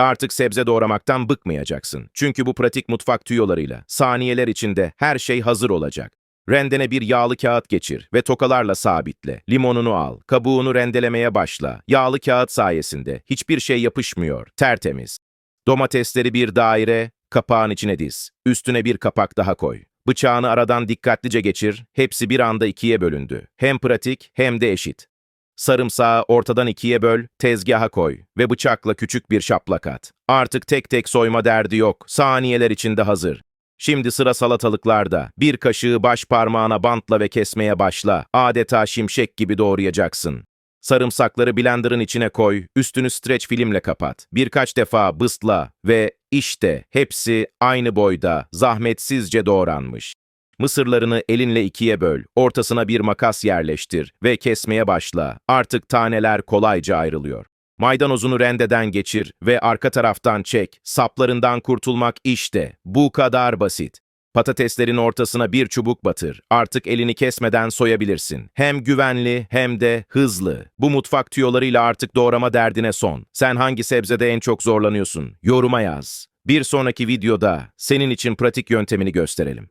Artık sebze doğramaktan bıkmayacaksın. Çünkü bu pratik mutfak tüyolarıyla saniyeler içinde her şey hazır olacak. Rendene bir yağlı kağıt geçir ve tokalarla sabitle. Limonunu al, kabuğunu rendelemeye başla. Yağlı kağıt sayesinde hiçbir şey yapışmıyor, tertemiz. Domatesleri bir daire, kapağın içine diz. Üstüne bir kapak daha koy. Bıçağını aradan dikkatlice geçir, hepsi bir anda ikiye bölündü. Hem pratik hem de eşit. Sarımsağı ortadan ikiye böl, tezgaha koy ve bıçakla küçük bir şaplak at. Artık tek tek soyma derdi yok, saniyeler içinde hazır. Şimdi sıra salatalıklarda. Bir kaşığı baş parmağına bantla ve kesmeye başla. Adeta şimşek gibi doğrayacaksın. Sarımsakları blenderın içine koy, üstünü streç filmle kapat. Birkaç defa bısla ve işte hepsi aynı boyda, zahmetsizce doğranmış. Mısırlarını elinle ikiye böl, ortasına bir makas yerleştir ve kesmeye başla. Artık taneler kolayca ayrılıyor. Maydanozunu rendeden geçir ve arka taraftan çek. Saplarından kurtulmak işte. Bu kadar basit. Patateslerin ortasına bir çubuk batır. Artık elini kesmeden soyabilirsin. Hem güvenli hem de hızlı. Bu mutfak tüyolarıyla artık doğrama derdine son. Sen hangi sebzede en çok zorlanıyorsun? Yoruma yaz. Bir sonraki videoda senin için pratik yöntemini gösterelim.